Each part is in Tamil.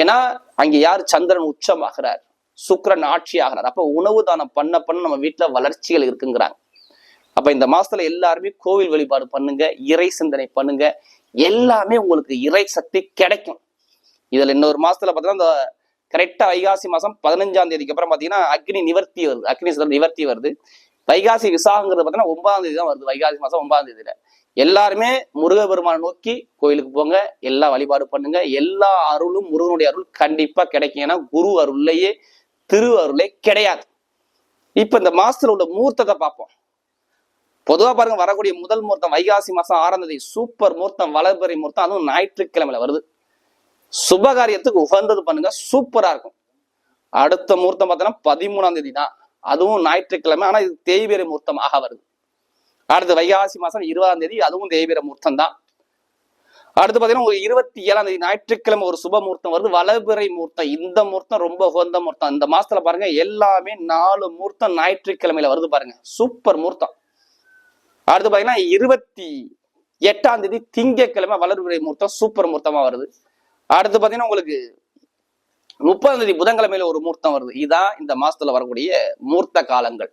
ஏன்னா அங்க யார் சந்திரன் உச்சமாகிறார்? சுக்கிரன் ஆட்சி ஆகிறார் அப்ப உணவு தானம் பண்ண பண்ண நம்ம வீட்டுல வளர்ச்சிகள் இருக்குங்கிறாங்க. அப்ப இந்த மாசத்துல எல்லாருமே கோவில் வழிபாடு பண்ணுங்க இறை சிந்தனை பண்ணுங்க. எல்லாமே உங்களுக்கு இறை சக்தி கிடைக்கும். இதுல இன்னொரு மாசத்துல பாத்தீங்கன்னா இந்த கரெக்டா வைகாசி மாசம் பதினஞ்சாம் தேதிக்கு அப்புறம் பாத்தீங்கன்னா அக்னி நிவர்த்தி வருது. அக்னி நிவர்த்தி வருது. வைகாசி விசாகங்கிறது பாத்தீங்கன்னா ஒன்பதாம் தேதி தான் வருது. வைகாசி மாசம் ஒன்பதாம் தேதியில. எல்லாருமே முருகபெருமானை நோக்கி கோயிலுக்கு போங்க எல்லா வழிபாடு பண்ணுங்க. எல்லா அருளும் முருகனுடைய அருள் கண்டிப்பா கிடைக்கும். ஏன்னா குரு அருள்லையே திரு அருளே கிடையாது. இப்ப இந்த மாசத்துல உள்ள மூர்த்தத்தை பார்ப்போம். பொதுவா பாருங்க வரக்கூடிய முதல் முகூர்த்தம் வைகாசி மாசம் ஆறாம் தேதி சூப்பர் முகூர்த்தம் வளர்பறை முகூர்த்தம் அதுவும் ஞாயிற்றுக்கிழமையில வருது. சுபகாரியத்துக்கு உகந்தது பண்ணுங்க சூப்பரா இருக்கும். அடுத்த முகூர்த்தம் பார்த்தோன்னா பதிமூணாம் தேதி தான் அதுவும் ஞாயிற்றுக்கிழமை ஆனா இது தேய்பிரை முகூர்த்தமாக வருது. அடுத்து வைகாசி மாசம் இருபதாம் தேதி அதுவும் தேய்பிரை முகூர்த்தம் தான் அடுத்து பார்த்தீங்கன்னா ஒரு இருபத்தி ஏழாம் தேதி ஞாயிற்றுக்கிழமை ஒரு சுப முகூர்த்தம் வருது. வலபிறை முகூர்த்தம் இந்த முகூர்த்தம் ரொம்ப உகந்த முகூர்த்தம் இந்த மாசத்துல பாருங்க எல்லாமே நாலு முகூர்த்தம் ஞாயிற்றுக்கிழமையில வருது பாருங்க. சூப்பர் முகூர்த்தம் அடுத்து பாத்தீங்கன்னா இருபத்தி எட்டாம் தேதி திங்கட்கிழமை வளர்பிறை முகூர்த்தம் சூப்பர் முகூர்த்தமா வருது. அடுத்து பாத்தீங்கன்னா உங்களுக்கு முப்பதாம் தேதி புதன்கிழமையில ஒரு முகூர்த்தம் வருது. இதுதான் இந்த மாசத்துல வரக்கூடிய மூர்த்த காலங்கள்.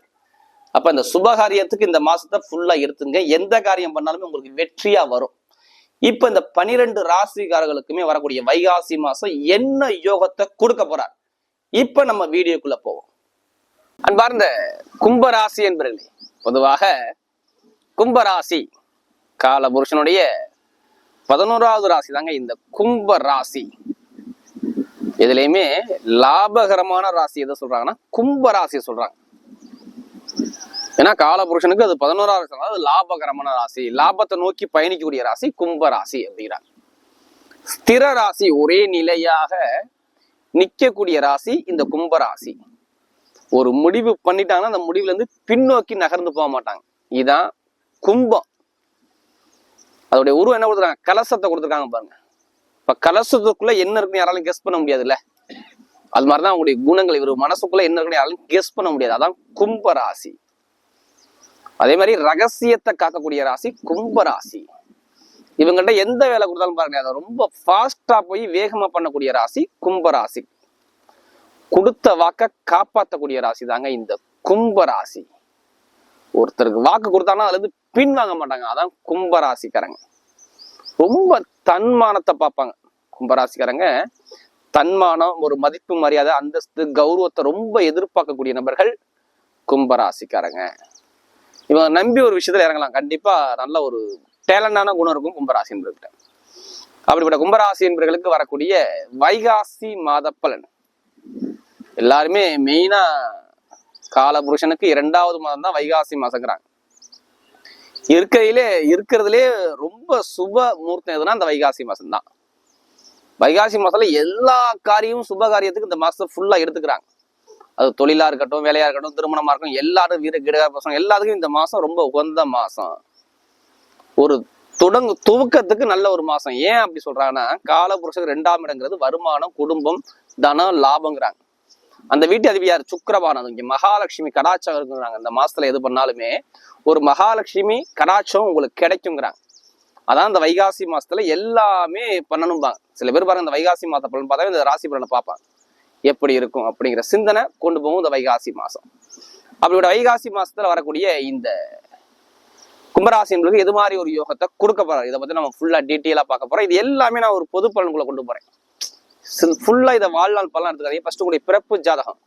அப்ப இந்த சுபகாரியத்துக்கு இந்த மாசத்தை ஃபுல்லா எடுத்துங்க. எந்த காரியம் பண்ணாலுமே உங்களுக்கு வெற்றியா வரும். இப்ப இந்த பனிரெண்டு ராசிக்காரர்களுக்குமே வரக்கூடிய வைகாசி மாசம் என்ன யோகத்தை கொடுக்க போறார்? இப்ப நம்ம வீடியோக்குள்ள போவோம். அன்பார்ந்த கும்பராசி என்பர்களே பொதுவாக கும்பராசி கால புருஷனுடைய பதினோராவது ராசி தாங்க இந்த கும்ப ராசி இதுலயுமே லாபகரமான ராசி எதை சொல்றாங்கன்னா கும்பராசியை சொல்றாங்க. ஏன்னா காலபுருஷனுக்கு அது பதினோராவது ராசி, அதாவது லாபகரமான ராசி. லாபத்தை நோக்கி பயணிக்கக்கூடிய ராசி கும்ப ராசி அப்படிங்கிறாங்க. ஸ்திர ராசி ஒரே நிலையாக நிக்கக்கூடிய ராசி இந்த கும்ப ராசி. ஒரு முடிவு பண்ணிட்டாங்கன்னா அந்த முடிவுல இருந்து பின்னோக்கி நகர்ந்து போக மாட்டாங்க. இதான் கும்பம். அதோடைய உருவம் என்ன கொடுத்துருக்காங்க? கலசத்தை கொடுத்துருக்காங்க பாருங்க. இப்ப கலசத்துக்குள்ள என்ன இருக்குன்னு யாராலும் கெஸ் பண்ண முடியாதுல்ல. அது மாதிரிதான் அவங்களுடைய குணங்கள். இவர் மனசுக்குள்ள என்ன இருக்குன்னு யாராலும் கெஸ் பண்ண முடியாது. அதான் கும்ப ராசி. அதே மாதிரி ரகசியத்தை காக்கக்கூடிய ராசி கும்ப ராசி. இவங்கள்ட்ட எந்த வேலை கொடுத்தாலும் பாருங்க அதை ரொம்ப ஃபாஸ்டா போய் வேகமா பண்ணக்கூடிய ராசி கும்ப ராசி. கொடுத்த வாக்க காப்பாற்றக்கூடிய ராசி தாங்க இந்த கும்ப ராசி. ஒருத்தருக்கு வாக்கு கொடுத்தாங்கன்னா அதுல இருந்து பின் வாங்க மாட்டாங்க. அதான் கும்பராசிக்காரங்க ரொம்ப தன்மானத்தை பார்ப்பாங்க. கும்பராசிக்காரங்க தன்மானம் ஒரு மதிப்பு மரியாதை அந்தஸ்து கௌரவத்தை ரொம்ப எதிர்பார்க்கக்கூடிய நபர்கள் கும்பராசிக்காரங்க இவங்க நம்பி ஒரு விஷயத்துல இறங்கலாம். கண்டிப்பா நல்ல ஒரு டேலண்டான குணம் இருக்கும் கும்பராசி என்பவர்கிட்ட. அப்படிப்பட்ட கும்பராசி என்பவர்களுக்கு வரக்கூடிய வைகாசி மாத பலன் எல்லாருமே மெயினா காலபுருஷனுக்கு இரண்டாவது மாதம் தான் வைகாசி மாசங்கிறாங்க. இருக்கையிலே இருக்கிறதுலே ரொம்ப சுப முகூர்த்தம் எதுனா அந்த வைகாசி மாசம்தான். வைகாசி மாசத்துல எல்லா காரியமும் சுப காரியத்துக்கு இந்த மாசத்தை ஃபுல்லா எடுத்துக்கிறாங்க. அது தொழிலா இருக்கட்டும் வேலையா இருக்கட்டும் திருமணமா இருக்கட்டும் எல்லாரும் வீர கிட பசங்க எல்லாத்துக்கும் இந்த மாசம் ரொம்ப உகந்த மாசம். ஒரு தொடங்கு துவக்கத்துக்கு நல்ல ஒரு மாசம். ஏன் அப்படி சொல்றாங்கன்னா காலபுருஷன் ரெண்டாம் இடங்கிறது வருமானம் குடும்பம் தனம் லாபங்கிறாங்க. அந்த வீட்டு அதிபதி யார் சுக்கரபானம் இங்க மகாலட்சுமி கடாட்சம் இருக்குங்கிறாங்க இந்த மாசத்துல எது பண்ணாலுமே ஒரு மகாலட்சுமி கடாட்சம் உங்களுக்கு கிடைக்குங்கிறாங்க. அதான் இந்த வைகாசி மாசத்துல எல்லாமே பண்ணணும்பாங்க. சில பேர் பாருங்க இந்த வைகாசி மாச பலன் பார்த்தாவே இந்த ராசி பலனை பார்ப்பாங்க. எப்படி இருக்கும் அப்படிங்கிற சிந்தனை கொண்டு போகும் இந்த வைகாசி மாசம். அப்படியோட வைகாசி மாசத்துல வரக்கூடிய இந்த கும்பராசி என்பது எது மாதிரி ஒரு யோகத்தை கொடுக்க போறாரு? இதை பத்தி நம்ம ஃபுல்லா டீட்டெயிலா பார்க்க போறோம். இது எல்லாமே நான் ஒரு பொது பலன்களை கொண்டு போறேன். ஃபுல்லா இதை வாழ்நாள் பலன் எடுத்துக்காதீங்க. ஃபர்ஸ்ட் உங்களுடைய பிறப்பு ஜாதகம்.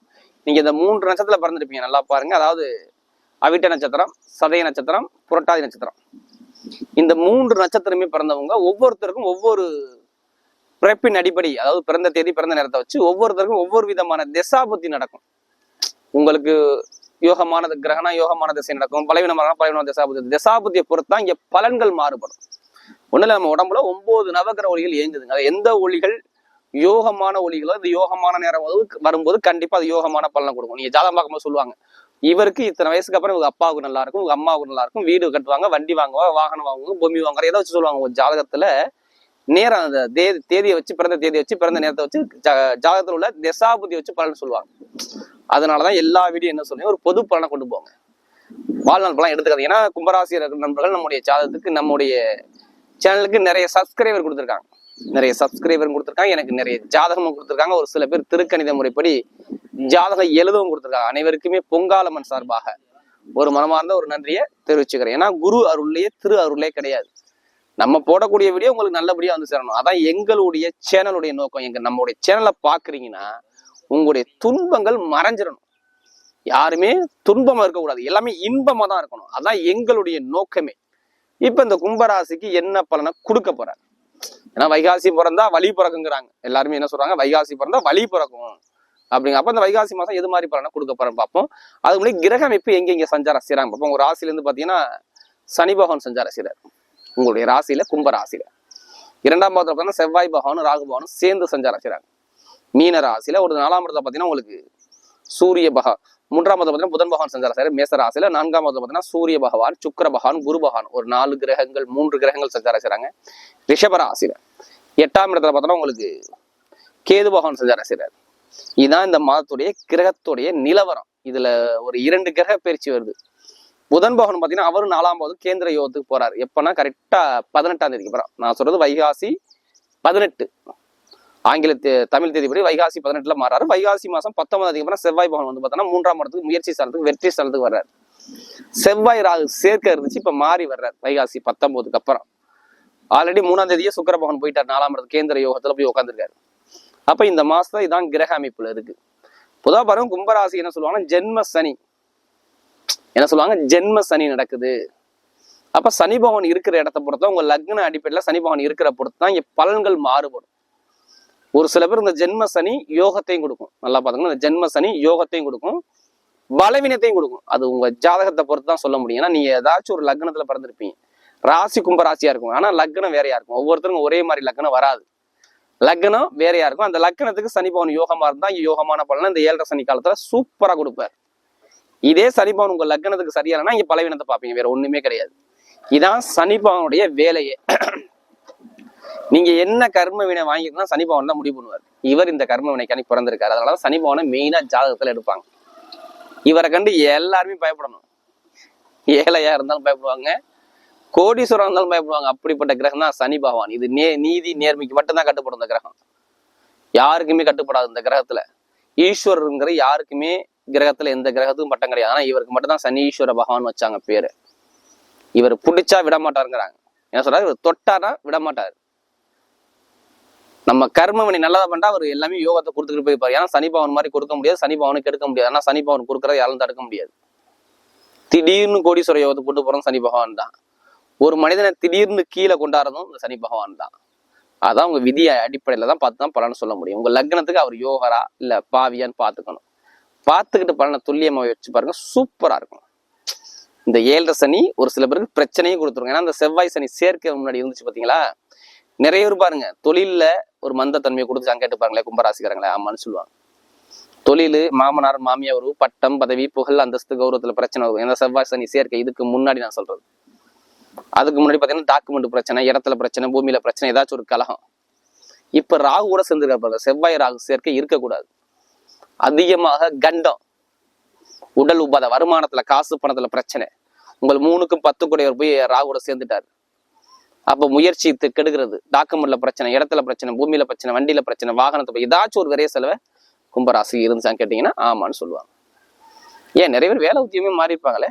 நீங்க இந்த மூன்று நட்சத்திரத்துல பிறந்திருப்பீங்க. நல்லா பாருங்க. அதாவது அவிட்ட நட்சத்திரம் சதய நட்சத்திரம் புரட்டாதி நட்சத்திரம். இந்த மூன்று நட்சத்திரமே பிறந்தவங்க. ஒவ்வொருத்தருக்கும் ஒவ்வொரு பிறப்பின் அடிப்படை அதாவது பிறந்த தேதி பிறந்த நேரத்தை வச்சு ஒவ்வொருத்தருக்கும் ஒவ்வொரு விதமான திசாபுத்தி நடக்கும். உங்களுக்கு யோகமானது கிரகணா யோகமான திசை நடக்கும் பலவீனமான பலவீனமான திசாபுத்தி திசாபுத்தியை பொறுத்து தான் இங்க பலன்கள் மாறுபடும். ஒண்ணுல நம்ம உடம்புல ஒன்பது நவகிர ஒளிகள் இயங்குதுங்க. அது எந்த ஒளிகள்? யோகமான ஒளிகளோ இந்த யோகமான நேரம் வரும்போது கண்டிப்பா அது யோகமான பலனை கொடுக்கும். நீங்க ஜாதகம் பார்க்கும்போது சொல்லுவாங்க இவருக்கு இத்தனை வயசுக்கு அப்புறம் உங்க அப்பாவுக்கு நல்லா இருக்கும் உங்க அம்மாவுக்கு நல்லா இருக்கும் வீடு கட்டுவாங்க வண்டி வாங்குவாங்க வாகனம் வாங்குவாங்க பூமி வாங்குற ஏதோ வச்சு சொல்லுவாங்க ஒரு ஜாதகத்துல? நேரம் அந்த தேதி தேதியை வச்சு பிறந்த தேதியை வச்சு பிறந்த நேரத்தை வச்சு ஜாதகத்தில் ஜாதகத்துல உள்ள திசாபுத்தியை வச்சு பலன் சொல்லுவாங்க. அதனாலதான் எல்லா வீடியோ என்ன சொல்லுங்க ஒரு பொது பலனை கொண்டு போங்க. வாழ்நாள் பலன் எடுத்துக்காது ஏன்னா கும்பராசி நண்பர்கள் நம்முடைய ஜாதகத்துக்கு நம்முடைய சேனலுக்கு நிறைய சப்ஸ்கிரைபர் கொடுத்துருக்காங்க. நிறைய சப்ஸ்கிரைபரும் கொடுத்துருக்காங்க. எனக்கு நிறைய ஜாதகமும் கொடுத்துருக்காங்க. ஒரு சில பேர் திருக்கணித முறைப்படி ஜாதகம் எழுதவும் கொடுத்துருக்காங்க. அனைவருக்குமே பொங்காலம்மன் சார்பாக ஒரு மனமார்ந்த ஒரு நன்றியை தெரிவிச்சுக்கிறேன். ஏன்னா குரு அருள்லேயே திரு அருளே கிடையாது. நம்ம போடக்கூடிய வீடியோ உங்களுக்கு நல்லபடியா வந்து சேரணும். அதான் எங்களுடைய சேனலுடைய நோக்கம். எங்க நம்மளுடைய சேனலை பார்க்குறீங்கன்னா உங்களுடைய துன்பங்கள் மறைஞ்சிடணும். யாருமே துன்பமாக இருக்கக்கூடாது. எல்லாமே இன்பமாக தான் இருக்கணும். அதான் எங்களுடைய நோக்கமே. இப்ப இந்த கும்பராசிக்கு என்ன பலனை கொடுக்க போறாரு? ஏன்னா வைகாசி பிறந்தா வழி பிறக்குங்கிறாங்க. எல்லாருமே என்ன சொல்றாங்க? வைகாசி பிறந்தா வழி பிறக்கும். அப்படிங்க. அப்ப இந்த வைகாசி மாசம் எது மாதிரி பலனை கொடுக்க போறேன்னு பார்ப்போம். அது முன்னாடி கிரக அமைப்பு எங்க எங்க சஞ்சாரம் செய்கிறாங்க பார்ப்போம். ஒரு ராசிலேருந்து இருந்து பாத்தீங்கன்னா சனி பகவான் சஞ்சாரம் செய்கிறார் உங்களுடைய ராசியில கும்ப ராசியில. இரண்டாம் பாதத்துல பார்த்தீங்கன்னா செவ்வாய் பகவானும் ராகு பகவானும் சேர்ந்து சஞ்சாரம் செய்யறாங்க மீன ராசியில ஒரு நாலாம் இடத்துல பாத்தீங்கன்னா உங்களுக்கு சூரிய பகவான் மூன்றாம் பாதம் பார்த்தீங்கன்னா புதன் பகவான் சஞ்சாரம் செய்யறாரு மேச ராசியில. நான்காம் பாதம் பார்த்தீங்கன்னா சூரிய பகவான் சுக்கர பகவான் குரு பகவான் ஒரு நாலு கிரகங்கள் மூன்று கிரகங்கள் சஞ்சாரம் செய்றாங்க ரிஷப ராசியில. எட்டாம் இடத்துல பார்த்தோம்னா உங்களுக்கு கேது பகவான் சஞ்சாரம் செய்றாரு இதுதான் இந்த மாதத்துடைய கிரகத்துடைய நிலவரம். இதுல ஒரு இரண்டு கிரக பயிற்சி வருது. புதன் பகவான் பார்த்தீங்கன்னா அவரும் நாலாம் போது கேந்திர யோகத்துக்கு போறாரு. எப்பன்னா கரெக்டா பதினெட்டாம் தேதிக்கு போறான் நான் சொல்றது வைகாசி பதினெட்டு. ஆங்கில தமிழ் தேதிப்படி வைகாசி பதினெட்டுல மாறாரு. வைகாசி மாசம் பத்தொன்பதாம் தேதிக்கு அப்புறம் செவ்வாய் பகவான் வந்து பார்த்தோன்னா மூன்றாம் இடத்துக்கு முயற்சி ஸ்தானத்துக்கு வெற்றி ஸ்தானத்துக்கு வர்றாரு. செவ்வாய் ராகு சேர்க்க இருந்துச்சு இப்ப மாறி வர்றாரு. வைகாசி பத்தொன்பதுக்கு அப்புறம். ஆல்ரெடி மூணாம் தேதியே சுக்கர பகவான் போயிட்டார். நாலாம் இடத்து கேந்திர யோகத்துல போய் உட்காந்துருக்காரு அப்ப இந்த மாசத்துல இதான் கிரக அமைப்புல இருக்கு. பொதுவா பாருங்க கும்பராசி என்ன சொல்லுவாங்கன்னா ஜென்ம சனி. என்ன சொல்லுவாங்க? ஜென்ம சனி நடக்குது. அப்ப சனி பகவான் இருக்கிற இடத்த பொறுத்தா உங்க லக்ன அடிப்படையில சனி பகவான் இருக்கிற பொறுத்து தான் இங்க பலன்கள் மாறுபடும். ஒரு சில பேர் இந்த ஜென்ம சனி யோகத்தையும் கொடுக்கும். நல்லா பாத்தீங்கன்னா இந்த ஜென்ம சனி யோகத்தையும் கொடுக்கும். பலவீனத்தையும் கொடுக்கும். அது உங்க ஜாதகத்தை பொறுத்து தான் சொல்ல முடியும். ஏன்னா நீங்க ஏதாச்சும் ஒரு லக்னத்துல பிறந்திருப்பீங்க. ராசி கும்ப ராசியா இருக்கும். ஆனா லக்னம் வேறையா இருக்கும்? ஒவ்வொருத்தருக்கும் ஒரே மாதிரி லக்னம் வராது. லக்னம் வேறையா இருக்கும்? அந்த லக்னத்துக்கு சனி பவன் யோகமா இருந்தா யோகமான பலனை இந்த ஏழரை சனி காலத்துல சூப்பரா கொடுப்பார். இதே சனிபவன் உங்க லக்னத்துக்கு சரியா இல்லைன்னா இங்க பலவீனத்தை பார்ப்பீங்க. வேற ஒண்ணுமே கிடையாது. இதான் சனிபவனுடைய வேலையே. நீங்க என்ன கர்ம வினை வாங்கிருந்தா சனிபவன் தான் முடிவு பண்ணுவார். இவர் இந்த கர்ம வினைக்கானி பிறந்திருக்காரு. அதனால சனிபவனை மெயினா ஜாதகத்துல எடுப்பாங்க. இவரை கண்டு எல்லாருமே பயப்படணும். ஏழையா இருந்தாலும் பயப்படுவாங்க. கோடீஸ்வரம் இருந்தாலும் பயப்படுவாங்க. அப்படிப்பட்ட கிரகம் தான் சனி பகவான். இது நே நீதி நேர்மைக்கு மட்டும்தான் கட்டுப்படும் இந்த கிரகம். யாருக்குமே கட்டுப்படாது இந்த கிரகத்துல. ஈஸ்வரருங்கிற யாருக்குமே கிரகத்துல எந்த கிரகத்துக்கும் பட்டம் கிடையாது. ஆனா இவருக்கு மட்டும் தான் சனீஸ்வர பகவான் வச்சாங்க பேரு. இவர் பிடிச்சா விட மாட்டாருங்கிறாங்க. என்ன சொல்றாரு? இவர் தொட்டானா விட மாட்டாரு. நம்ம கர்மவனை நல்லதா பண்ணா அவர் எல்லாமே யோகத்தை கொடுத்துட்டு போயிருப்பாரு ஏன்னா சனி பவன் மாதிரி கொடுக்க முடியாது சனி பவனுக்கு எடுக்க முடியாது. ஆனா சனி பவன் கொடுக்கறத யாரும் தடுக்க முடியாது. திடீர்னு கோடீஸ்வர யோகத்தை போட்டு போறதும் சனி பகவான் தான். ஒரு மனிதனை திடீர்னு கீழே கொண்டாடுறதும் இந்த சனி பகவான் தான். அதான் உங்க விதிய அடிப்படையில தான் பார்த்து தான் பலன் சொல்ல முடியும். உங்க லக்னத்துக்கு அவர் யோகரா இல்ல பாவியான்னு பாத்துக்கணும் பார்த்துக்கிட்டு பலனை துல்லியமாக வச்சு பாருங்க சூப்பராக இருக்கும். இந்த ஏழரை சனி ஒரு சில பேருக்கு பிரச்சனையும் கொடுத்துருங்க ஏன்னா அந்த செவ்வாய் சனி சேர்க்கை முன்னாடி இருந்துச்சு பார்த்தீங்களா நிறைய பேர் பாருங்க தொழிலில் ஒரு மந்த தன்மையை கொடுத்து கேட்டு பாருங்களேன் கும்பராசிக்காரங்களே ஆமான்னு சொல்லுவாங்க. தொழில் மாமனார் மாமியார் பட்டம் பதவி புகழ் அந்தஸ்து கௌரவத்தில் பிரச்சனை வரும். இந்த செவ்வாய் சனி சேர்க்கை இதுக்கு முன்னாடி நான் சொல்றது. அதுக்கு முன்னாடி பார்த்தீங்கன்னா டாக்குமெண்ட் பிரச்சனை இடத்துல பிரச்சனை பூமியில பிரச்சனை ஏதாச்சும் ஒரு கலகம். இப்போ ராகு கூட சேர்ந்துருக்க பாருங்க செவ்வாய் ராகு சேர்க்கை இருக்கக்கூடாது. அதிகமாக கண்டம் உடல் உபாதை வருமானத்துல காசு பணத்துல பிரச்சனை. உங்கள் மூணுக்கும் பத்து கூடையவர் போய் ராகுட சேர்ந்துட்டாரு. அப்ப முயற்சி கெடுக்கிறது டாக்குமெண்ட்ல பிரச்சனை இடத்துல பிரச்சனை பூமியில பிரச்சனை வண்டியில பிரச்சனை வாகனத்தை போய் ஏதாச்சும் ஒரு விரைய செலவை கும்பராசி இருந்துச்சான்னு கேட்டீங்கன்னா ஆமான்னு சொல்லுவாங்க. ஏன் நிறைய பேர் வேலை உத்தியமே மாறி இருப்பாங்களே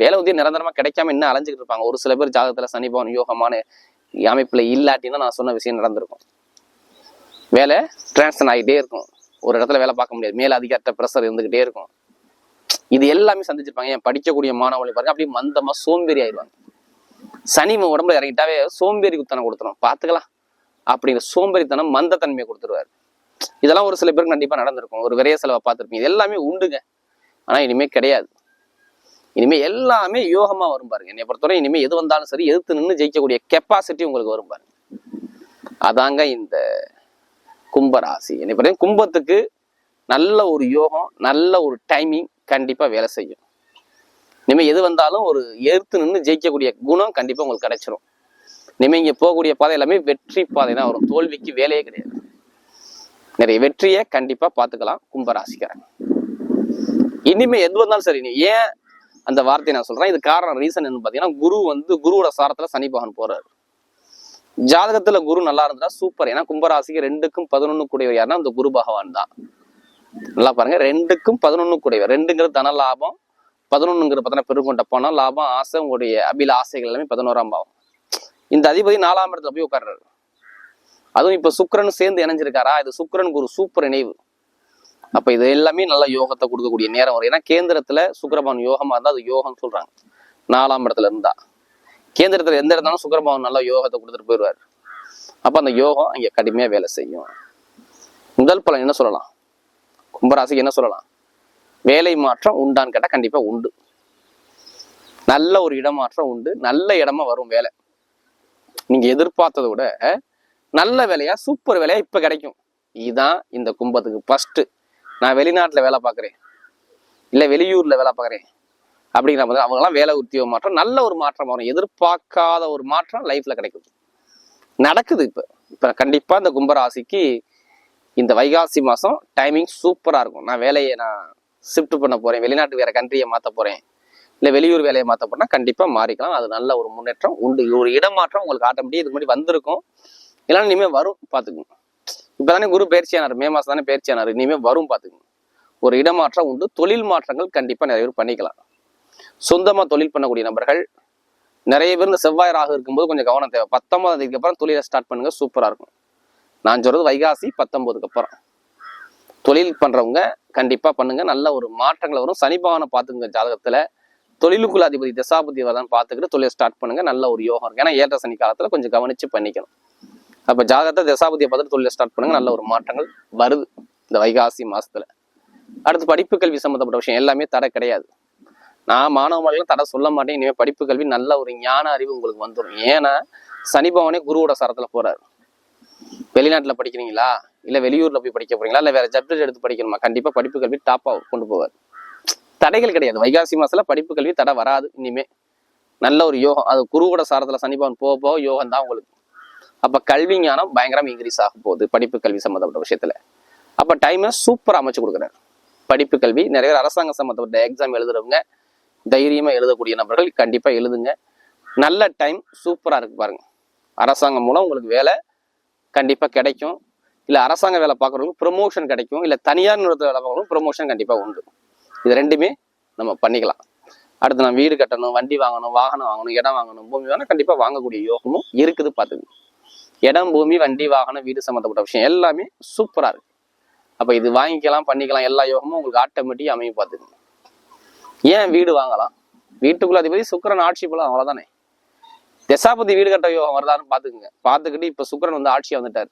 வேலை உத்தியம் நிரந்தரமா கிடைக்காம இன்னும் அலைஞ்சிட்டு இருப்பாங்க. ஒரு சில பேர் ஜாதகத்துல சனிபவன் யோகமான அமைப்புல இல்லாட்டின்னா நான் சொன்ன விஷயம் நடந்திருக்கும். வேலை டிரான்ஸ்டன் ஆகிட்டே இருக்கும். ஒரு இடத்துல வேலை பார்க்க முடியாது. மேல அதிகாரத்தை ப்ரெஷர் இருந்துகிட்டே இருக்கும். இது எல்லாமே சந்திச்சிருப்பாங்க. ஏன்? படிக்கக்கூடிய மாணவர்கள் பாருங்க. அப்படியே மந்தமா சோம்பேறி ஆயிடுவாங்க. சனி உடம்புல இறங்கிட்டாவே சோம்பேறி குத்தனம் கொடுத்துரும். பாத்துக்கலாம் அப்படிங்கிற சோம்பேறித்தனம் மந்தத்தன்மையை கொடுத்துருவாரு. இதெல்லாம் ஒரு சில பேருக்கு கண்டிப்பா நடந்திருக்கும். ஒரு விரைய செலவை பார்த்துருப்பீங்க. இது எல்லாமே உண்டுங்க. ஆனா இனிமே கிடையாது. இனிமே எல்லாமே யோகமா வரும் பாருங்க. என்னை பொறுத்தவரை இனிமே எது வந்தாலும் சரி எதிர்த்து நின்று ஜெயிக்கக்கூடிய கெப்பாசிட்டி உங்களுக்கு வரும் பாருங்க. அதாங்க இந்த கும்பராசி. என்னை பொறுத்தவரை கும்பத்துக்கு நல்ல ஒரு யோகம் நல்ல ஒரு டைமிங் கண்டிப்பாக வேலை செய்யும். இனிமேல் எது வந்தாலும் ஒரு எதிர்த்து நின்று ஜெயிக்கக்கூடிய குணம் கண்டிப்பாக உங்களுக்கு கிடைச்சிரும். இனிமே இங்கே போகக்கூடிய பாதை எல்லாமே வெற்றி பாதை தான் வரும். தோல்விக்கு வேலையே கிடையாது. நிறைய வெற்றியை கண்டிப்பாக பார்த்துக்கலாம் கும்பராசிக்காரன். இனிமே எது வந்தாலும் சரி நீ ஏன் அந்த வார்த்தையை நான் சொல்கிறேன் இது காரணம் ரீசன் என்ன பார்த்தீங்கன்னா குரு வந்து குருவோட சாரத்தில் சனி பகவான் போகிறாரு ஜாதகத்துல குரு நல்லா இருந்தா சூப்பர் ஏன்னா கும்பராசிக்கு ரெண்டுக்கும் பதினொன்னு கூடியவர் யாருன்னா அந்த குரு பகவான் தான். நல்லா பாருங்க ரெண்டுக்கும் பதினொன்னு கூடியவர் ரெண்டுங்கிறது தன லாபம் பதினொன்னுங்கிற பார்த்தீங்கன்னா பெருங்கொண்ட பணம் லாபம் ஆசை உங்களுடைய அபில ஆசைகள் எல்லாமே பதினோராம் பாவம். இந்த அதிபதி நாலாம் இடத்துல போய் உட்கார்றாரு. அதுவும் இப்ப சுக்கரன் சேர்ந்து இணைஞ்சிருக்காரா? இது சுக்கரன் குரு சூப்பர் இணைவு. அப்ப இது எல்லாமே நல்ல யோகத்தை கொடுக்கக்கூடிய நேரம் வரும். ஏன்னா கேந்திரத்துல சுக்கரபான் யோகமா இருந்தா அது யோகம் சொல்றாங்க. நாலாம் இடத்துல இருந்தா. கேந்திரத்தில் எந்த இடத்தாலும் சுக்கிரபவன் நல்ல யோகத்தை கொடுத்துட்டு போயிடுவார். அப்போ அந்த யோகம் இங்கே கடுமையாக வேலை செய்யும். முதல் பலன் என்ன சொல்லலாம்? கும்பராசிக்கு என்ன சொல்லலாம்? வேலை மாற்றம் உண்டான்னு கேட்டால் கண்டிப்பாக உண்டு. நல்ல ஒரு இடமாற்றம் உண்டு. நல்ல இடமா வரும் வேலை. நீங்கள் எதிர்பார்த்ததை விட நல்ல வேலையா சூப்பர் வேலையா இப்போ கிடைக்கும். இதுதான் இந்த கும்பத்துக்கு ஃபஸ்ட்டு நான் வெளிநாட்டில் வேலை பார்க்குறேன். இல்லை வெளியூரில் வேலை பார்க்குறேன். அப்படிங்கிற மாதிரி அவங்கெல்லாம் வேலை உத்தியோக மாற்றம் நல்ல ஒரு மாற்றம் வரும் எதிர்பார்க்காத ஒரு மாற்றம் லைஃப்ல கிடைக்குது. நடக்குது இப்போ. இப்போ கண்டிப்பாக இந்த கும்பராசிக்கு இந்த வைகாசி மாதம் டைமிங் சூப்பராக இருக்கும். நான் வேலையை நான் ஷிஃப்ட் பண்ண போகிறேன் வெளிநாட்டு வேற கண்ட்ரியை மாற்ற போகிறேன் இல்லை வெளியூர் வேலையை மாற்ற போனால் கண்டிப்பாக மாறிக்கலாம். அது நல்ல ஒரு முன்னேற்றம் உண்டு. ஒரு இடமாற்றம் உங்களுக்கு ஆட்டோமேட்டிக் இதுக்கு முன்னாடி வந்திருக்கும். இல்லைன்னா இனிமேல் வரும். பார்த்துக்குங்க. இப்போ தானே குரு பயிற்சியானார் மே மாதம் தானே பயிற்சியானார் இனிமேல் வரும் பார்த்துக்குங்க. ஒரு இடமாற்றம் உண்டு. தொழில் மாற்றங்கள் கண்டிப்பாக நிறைய பேர் பண்ணிக்கலாம். சொந்தமா தொழில் பண்ணக்கூடிய நபர்கள் நிறைய பேர் இந்த செவ்வாய் ராகு இருக்கும்போது கொஞ்சம் கவனம் தேவை. பத்தொன்பதாம் தேதிக்கு அப்புறம் தொழிலை ஸ்டார்ட் பண்ணுங்க சூப்பரா இருக்கும். நான் சொல்றது வைகாசி பத்தொன்பதுக்கு அப்புறம். தொழில் பண்றவங்க கண்டிப்பா பண்ணுங்க. நல்ல ஒரு மாற்றங்கள் வரும். சனி பகவானை பாத்துங்க ஜாதகத்துல. தொழிலுக்குள்ள அதிபதி தசாபதி வரதான் பார்த்துக்கிட்டு தொழிலை ஸ்டார்ட் பண்ணுங்க. நல்ல ஒரு யோகம் இருக்கு. ஏன்னா ஏற்ற சனி காலத்துல கொஞ்சம் கவனிச்சு பண்ணிக்கணும். அப்ப ஜாதகத்தை தசாபதியை பார்த்துட்டு தொழிலை ஸ்டார்ட் பண்ணுங்க. நல்ல ஒரு மாற்றங்கள் வருது இந்த வைகாசி மாசத்துல. அடுத்து படிப்பு கல்வி சம்மந்தப்பட்ட விஷயம் எல்லாமே தடை கிடையாது. நான் மாணவ மாணவர்களும் தடை சொல்ல மாட்டேன். இனிமேல் படிப்பு கல்வி நல்ல ஒரு ஞான அறிவு உங்களுக்கு வந்துடும் ஏன்னா சனி பவனே குருவோட சரத்துல போறாரு. வெளிநாட்டுல படிக்கிறீங்களா? இல்ல வெளியூர்ல போய் படிக்க போறீங்களா? இல்ல வேற சப்ஜெக்ட் எடுத்து படிக்கணுமா? கண்டிப்பா படிப்பு கல்வி டாப்பா கொண்டு போவார். தடைகள் கிடையாது. வைகாசி மாசத்துல படிப்பு கல்வி தடை வராது இனிமே. நல்ல ஒரு யோகம். அது குருவோட சாரத்துல சனிபவன் போக போக யோகம் தான் உங்களுக்கு. அப்ப கல்வி ஞானம் பயங்கரம் இன்க்ரீஸ் ஆக போகுது படிப்பு கல்வி சம்மந்தப்பட்ட விஷயத்துல. அப்ப டைமை சூப்பராக அமைச்சு கொடுக்குறாரு. படிப்பு கல்வி நிறைய பேர் அரசாங்க சம்மந்தப்பட்ட எக்ஸாம் எழுதுறவங்க தைரியமாக எழுதக்கூடிய நபர்கள் கண்டிப்பாக எழுதுங்க. நல்ல டைம் சூப்பராக இருக்கு பாருங்க. அரசாங்கம் மூலம் உங்களுக்கு வேலை கண்டிப்பாக கிடைக்கும். இல்லை அரசாங்க வேலை பார்க்குறவங்களுக்கு ப்ரொமோஷன் கிடைக்கும். இல்லை தனியார் நிறுவனத்தில் வேலை பார்க்குறவங்களுக்கு ப்ரொமோஷன் கண்டிப்பாக உண்டு. இது ரெண்டுமே நம்ம பண்ணிக்கலாம். அடுத்து நான் வீடு கட்டணும் வண்டி வாங்கணும் வாகனம் வாங்கணும் இடம் வாங்கணும் பூமி வேணா கண்டிப்பாக வாங்கக்கூடிய யோகமும் இருக்குது பார்த்துங்க இடம் பூமி வண்டி வாகனம் வீடு சம்மந்தப்பட்ட விஷயம் எல்லாமே சூப்பராக இருக்குது அப்போ இது வாங்கிக்கலாம் பண்ணிக்கலாம் எல்லா யோகமும் உங்களுக்கு ஆட்டோமேட்டிக்காக அமையும் பார்த்துக்கோங்க. ஏன் வீடு வாங்கலாம்? வீட்டுக்குள்ள அதிபதி சுக்கரன் ஆட்சி போல அவ்வளவுதானே? தசாபதி வீடு கட்ட யோகம் வருதான்னு பார்த்துக்குங்க. பாத்துக்கிட்டு இப்ப சுக்கரன் வந்து ஆட்சி வந்துட்டாரு.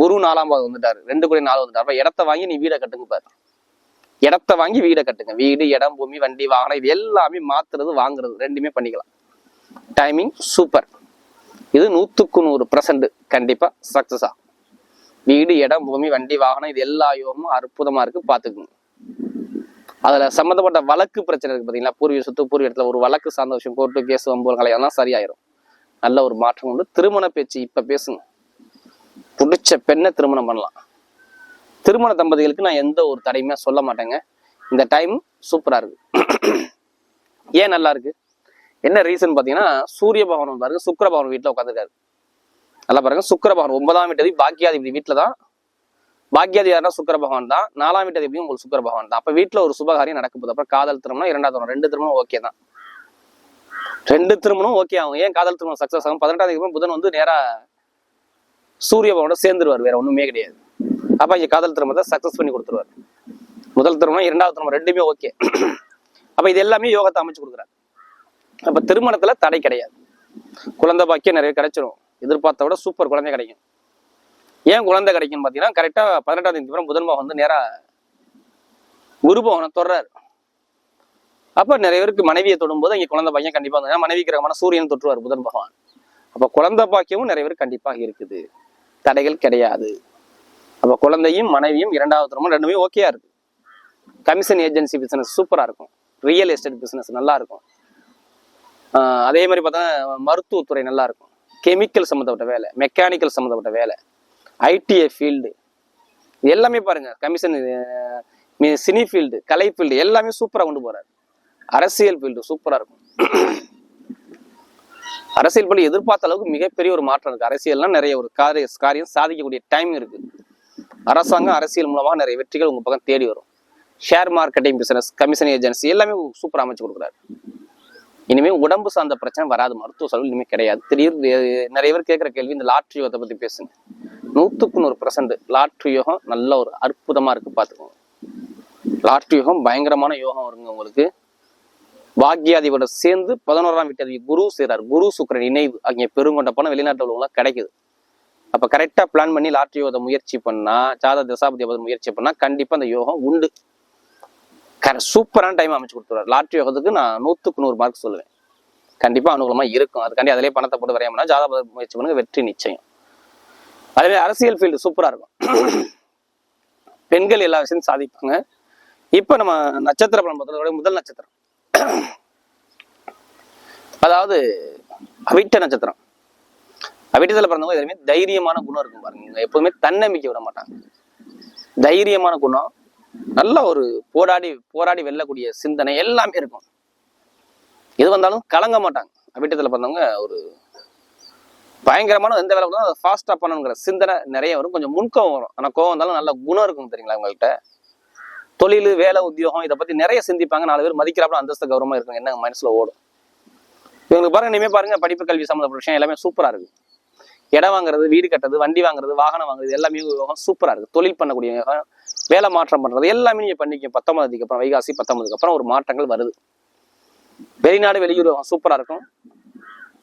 குரு நாலாம் பாவது வந்துட்டாரு. ரெண்டு கூட நாலு வந்துட்டாரு. அப்ப இடத்த வாங்கி நீ வீடை கட்டுங்க பாரு. இடத்த வாங்கி வீடை கட்டுங்க. வீடு இடம் பூமி வண்டி வாகனம் இது எல்லாமே மாத்துறது வாங்குறது ரெண்டுமே பண்ணிக்கலாம். டைமிங் சூப்பர் இது நூத்துக்கு நூறு பர்சன்ட் கண்டிப்பா சக்சஸ் ஆகும் வீடு இடம் பூமி வண்டி வாகனம் இது எல்லா யோகமும் அற்புதமா இருக்கு. பார்த்துக்குங்க. அதுல சம்மந்தப்பட்ட வழக்கு பிரச்சனை இருக்கு பாத்தீங்களா? பூர்வீக சொத்து பூர்வீக இடத்துல ஒரு வழக்கு சார்ந்த விஷயம் கோர்ட்டு கேஸ் வம்புகளை எல்லாம் சரியாயிரும். நல்ல ஒரு மாற்றம் உண்டு. திருமண பேச்சு இப்ப பேசுங்க. பிடிச்ச பெண்ணை திருமணம் பண்ணலாம். திருமண தம்பதிகளுக்கு நான் எந்த ஒரு தடையுமே சொல்ல மாட்டேங்க. இந்த டைம் சூப்பரா இருக்கு. ஏன் நல்லா இருக்கு? என்ன ரீசன் பாத்தீங்கன்னா சூரிய பகவான் பாருங்க சுக்கர பகவான் வீட்டுல உட்காந்துருக்காரு நல்லா பாருங்க சுக்கர பகவான் ஒன்பதாம் வீட்டு பாக்கியாதிபதி வீட்டுல தான் பாக்கியாதிபதினா சுக்கர பகவான் தான். நாலாம் வீட்டதிபதியும் உங்களுக்கு சுக்கர பகவான் தான். அப்ப வீட்டுல ஒரு சுபகாரியம் நடக்க போகுது அப்புறம் காதல் திருமணம் இரண்டாவது திருமணம். ரெண்டு திருமணம் ஓகே தான். ரெண்டு திருமணம் ஓகே ஆகும். ஏன் காதல் திருமணம் சக்சஸ் ஆகும்? பதினெட்டாம் தேதி புதன் வந்து நேரா சூரிய பகவானோட சேர்ந்துருவார். வேற ஒண்ணுமே கிடையாது. அப்ப இங்க காதல் திருமணத்தை சக்சஸ் பண்ணி கொடுத்துருவார். முதல் திருமணம் இரண்டாவது திருமணம் ரெண்டுமே ஓகே அப்ப இது எல்லாமே யோகத்தை அமைச்சு கொடுக்குறாரு. அப்ப திருமணத்துல தடை கிடையாது. குழந்தை பாக்கியம் நிறைய கிடைச்சிடும் எதிர்பார்த்த விட சூப்பர் குழந்தை கிடைக்கும். ஏன் குழந்தை கிடைக்குன்னு பார்த்தீங்கன்னா கரெக்டாக பதினெட்டாம் தேதி அப்புறம் புதன் வந்து நேராக குரு பகவானை தொடர்றாரு. அப்போ நிறைய பேருக்கு மனைவியை தொடும்போது இங்கே குழந்தை பாக்கியம் கண்டிப்பாக வந்து ஏன்னா மனைவி கிரகமான சூரியன் தொற்றுவார் புதன் பகவான். அப்போ குழந்தை பாக்கியமும் நிறைய பேருக்கு கண்டிப்பாக இருக்குது. தடைகள் கிடையாது. அப்போ குழந்தையும் மனைவியும் இரண்டாவது திருமணம் ரெண்டுமே ஓகேயா இருக்கு. கமிஷன் ஏஜென்சி பிஸ்னஸ் சூப்பராக இருக்கும். ரியல் எஸ்டேட் பிஸ்னஸ் நல்லா இருக்கும். அதே மாதிரி பார்த்தா மருத்துவத்துறை நல்லா இருக்கும். கெமிக்கல் சம்மந்தப்பட்ட வேலை மெக்கானிக்கல் சம்மந்தப்பட்ட வேலை. ஐடிஐ ஃபீல்டு எல்லாமே பாருங்க கமிஷன் சினி ஃபீல்டு கலை ஃபீல்டு எல்லாமே சூப்பரா கொண்டு போறாரு. அரசியல் ஃபீல்டு சூப்பரா இருக்கும். அரசியல் பள்ளி எதிர்பார்த்த அளவுக்கு மிகப்பெரிய ஒரு மாற்றம் இருக்கு. அரசியல்லாம் நிறைய ஒரு காரிய காரியம் சாதிக்கக்கூடிய டைம் இருக்கு. அரசாங்கம் அரசியல் மூலமாக நிறைய வெற்றிகள் உங்கள் பக்கம் தேடி வரும். Share marketing business commission agency எல்லாமே சூப்பராக அமைச்சு கொடுக்குறாரு. இனிமேல் உடம்பு சார்ந்த பிரச்சனை வராது. மருத்துவ செலவு இனிமேல் கிடையாது. திடீர் நிறைய பேர் கேட்குற கேள்வி இந்த லாட்ரி யோகத்தை பத்தி பேசுங்க. நூற்றுக்கு நூறு பர்சன்ட் லாட்ரி யோகம் நல்ல ஒரு அற்புதமா இருக்கு பார்த்துக்கோங்க. லாட்ரி யோகம் பயங்கரமான யோகம் வருங்க உங்களுக்கு. பாக்யாதிபோட சேர்ந்து பதினோராம் வீட்டு குரு சேரார் குரு சுக்கரன் இணைவு அங்கே பெருங்கொண்ட பணம் வெளிநாட்டு உள்ளவங்களாம் கிடைக்குது. அப்ப கரெக்டா பிளான் பண்ணி லாட்ரி யோகத்தை முயற்சி பண்ணா ஜாத தசாபதி யோகத்தை முயற்சி பண்ணா கண்டிப்பா அந்த யோகம் உண்டு. கர சூப்பரான டைம் அமைச்சு கொடுத்துருவார். லாட்ரி யோகத்துக்கு நான் நூற்றுக்கு நூறு மார்க் சொல்லுவேன். கண்டிப்பாக அனுகூலமாக இருக்கும். அதுக்காண்டி அதிலே பணத்தை போட்டு வரையாமனா ஜாதக முயற்சி பண்ணுங்க வெற்றி நிச்சயம். அதுவே அரசியல் ஃபீல்டு சூப்பராக இருக்கும். பெண்கள் எல்லா விஷயம் சாதிப்பாங்க. இப்போ நம்ம நட்சத்திர பலன் பொறுத்தவரை முதல் நட்சத்திரம். அதாவது அவிட்ட நட்சத்திரம். அவிட்டத்தில் பிறந்தவங்க எதுவுமே தைரியமான குணம் இருக்கும் பாருங்க. எப்போதுமே தன்னம்பிக்கை விட மாட்டாங்க. தைரியமான குணம் நல்ல ஒரு போராடி போராடி வெல்லக்கூடிய சிந்தனை எல்லாமே இருக்கும். எது வந்தாலும் கலங்க மாட்டாங்க. அவிட்டத்துல பார்த்தவங்க ஒரு பயங்கரமான எந்த வேலை வந்தாலும் அதை ஃபாஸ்டா பண்ணணுங்கிற சிந்தனை நிறைய வரும். கொஞ்சம் முன்கோவம் வரும். ஆனா கோவம் வந்தாலும் நல்ல குணம் இருக்கும் தெரியுங்களா உங்கள்கிட்ட தொழில் வேலை உத்தியோகம் இதை பத்தி நிறைய சிந்திப்பாங்க. நாலு பேர் மதிக்கிறாப்புல அந்தஸ்து கௌரவமா இருக்கும் என்ன மனசுல ஓடும். இவங்களுக்கு பாருங்க இனிமே பாருங்க படிப்பு கல்வி சம்மந்தப்பட்ட விஷயம் எல்லாமே சூப்பரா இருக்கு. இடம் வாங்குறது வீடு கட்டுறது வண்டி வாங்குறது வாகனம் வாங்குறது எல்லாமே சூப்பரா இருக்கு. தொழில் பண்ணக்கூடிய வேலை மாற்றம் பண்றது எல்லாமே நீங்க பண்ணிக்க பத்தொன்பதுக்கு அப்புறம் வைகாசி பத்தொன்பதுக்கு அப்புறம் ஒரு மாற்றங்கள் வருது. வெளிநாடு வெளியூர் சூப்பராக சூப்பரா இருக்கும்.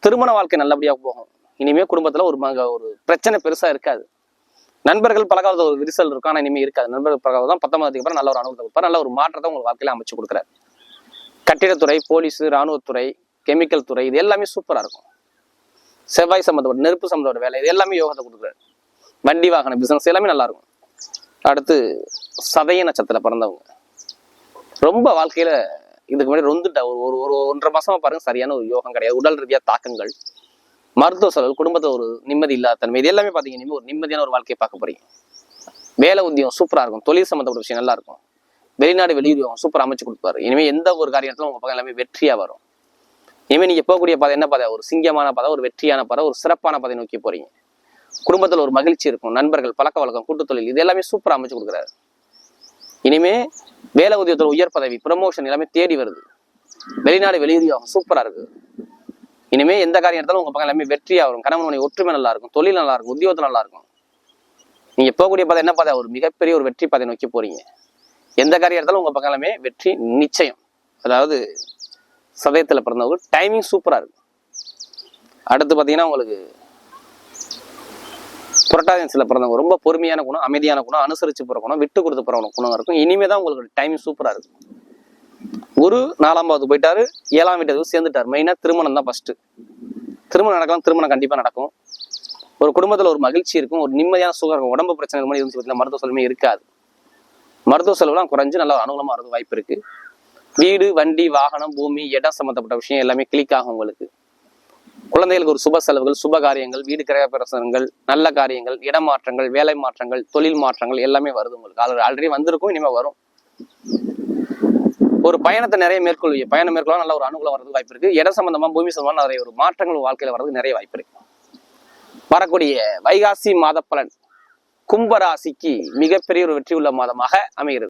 திருமண வாழ்க்கை நல்லபடியா போகும். இனிமே குடும்பத்துல ஒரு ஒரு பிரச்சனை பெருசா இருக்காது. நண்பர்கள் பழகாத ஒரு விரிசல் இருக்கும். ஆனா இனிமே இருக்காது. நண்பர்கள் பழகாத தான் பத்தொன்பதுக்கு அப்புறம் நல்ல ஒரு அனுபவத்தை கொடுப்பார். நல்ல ஒரு மாற்றத்தை உங்களுக்கு வாழ்க்கையில அமைச்சு கொடுக்குறாரு. கட்டிடத்துறை போலீஸ் ராணுவத்துறை கெமிக்கல் துறை இது எல்லாமே சூப்பரா இருக்கும். செவ்வாய் சம்மந்தப்பட்ட நெருப்பு சம்மந்தப்பட்ட வேலை இது எல்லாமே யோகத்தை கொடுக்குறாரு. வண்டி வாகன பிசினஸ் எல்லாமே நல்லா இருக்கும். அடுத்து சதய நட்சத்திரத்தில் பிறந்தவங்க. ரொம்ப வாழ்க்கையில இதுக்கு முன்னாடி ரொந்துட்டா. ஒரு ஒரு ஒரு ஒன்றரை மாசமா பாருங்க சரியான ஒரு யோகம் கிடையாது. உடல் ரீதியாக தாக்கங்கள் மருத்துவ செலவு குடும்பத்தை ஒரு நிம்மதி இல்லாத தன்மை இது எல்லாமே பார்த்தீங்கன்னா இனிமே ஒரு நிம்மதியான ஒரு வாழ்க்கையை பார்க்க போறீங்க. வேலை உத்தியம் சூப்பரா இருக்கும். தொழில் சம்மந்தப்பட்ட விஷயம் நல்லா இருக்கும். வெளிநாடு வெளியூர் சூப்பர் அமைச்சு கொடுப்பாரு. இனிமே எந்த ஒரு காரியத்திலும் உங்க பக்கம் எல்லாமே வெற்றியா வரும். இனிமே நீங்க போகக்கூடிய பாதை என்ன பாதை? ஒரு சிங்கமான பாதை ஒரு வெற்றியான பாதை ஒரு சிறப்பான பாதை நோக்கி போறீங்க. குடும்பத்துல ஒரு மகிழ்ச்சி இருக்கும். நண்பர்கள் பழக்க வழக்கம் கூட்டுத்தொழில் இது எல்லாமே சூப்பரா அமைச்சு கொடுக்குறாரு. இனிமே வேலை உதயத்தில் உயர் பதவி ப்ரமோஷன் எல்லாமே தேடி வருது. வெளிநாடு வெளியுறவு சூப்பரா இருக்கு. இனிமே எந்த காரியம் எடுத்தாலும் உங்க பக்கம் எல்லாமே வெற்றியா வரும். கணவன் ஒற்றுமை நல்லா இருக்கும். தொழில் நல்லா இருக்கும். உத்தியோகத்தில் நல்லா இருக்கும். நீங்க போகக்கூடிய பாதை என்ன பாதை? ஒரு மிகப்பெரிய ஒரு வெற்றி பாதை நோக்கி போறீங்க. எந்த காரியம் எடுத்தாலும் உங்க பக்கம் எல்லாமே வெற்றி நிச்சயம். அதாவது சதயத்தில் பிறந்தவங்க டைமிங் சூப்பரா இருக்கும் அடுத்து பார்த்தீங்கன்னா உங்களுக்கு புரட்டாதியன்ஸ்ல பிறந்தவங்க ரொம்ப பொறுமையான குணம் அமைதியான குணம் அனுசரித்து போகிற குணம் விட்டு கொடுத்து போகிற குணம் இருக்கும். இனிமே தான் உங்களுக்கு டைம் சூப்பராக இருக்கும். குரு நாலாம் பாவது போயிட்டாரு ஏழாம் வீட்டுக்கு சேர்ந்துட்டார். மெயினாக திருமணம் தான் ஃபஸ்ட்டு திருமணம் நடக்கலாம் திருமணம் கண்டிப்பாக நடக்கும். ஒரு குடும்பத்தில் ஒரு மகிழ்ச்சி இருக்கும் ஒரு நிம்மதியான சுகம் இருக்கும். உடம்பு பிரச்சனை மாதிரி இருந்துச்சு பார்த்தீங்கன்னா மருத்துவ செலவுமே இருக்காது. மருத்துவ செலவுலாம் குறைஞ்சு நல்லா அனுகூலமாக வாய்ப்பு இருக்குது வீடு வண்டி வாகனம் பூமி இடம் சம்மந்தப்பட்ட விஷயம் எல்லாமே கிளிக் ஆகும் உங்களுக்கு. குழந்தைகளுக்கு ஒரு சுப செலவுகள் சுப காரியங்கள் வீடு கிரக பிரசனங்கள் நல்ல காரியங்கள் இடமாற்றங்கள் வேலை மாற்றங்கள் தொழில் மாற்றங்கள் எல்லாமே வருது உங்களுக்கு. ஆல்ரெடி வந்திருக்கும் இனிமே வரும். ஒரு பயணத்தை நிறைய மேற்கொள்வீங்க. பயணம் மேற்கொள்ள நல்ல ஒரு அனுகூலம் வரதுக்கு வாய்ப்பு இருக்கு. இடம் சம்பந்தமா பூமி சம்பந்தமா நிறைய ஒரு மாற்றங்கள் வாழ்க்கையில வரதுக்கு நிறைய வாய்ப்பு இருக்கு. வரக்கூடிய வைகாசி மாத பலன் கும்பராசிக்கு மிகப்பெரிய ஒரு வெற்றி உள்ள மாதமாக அமைகிறது.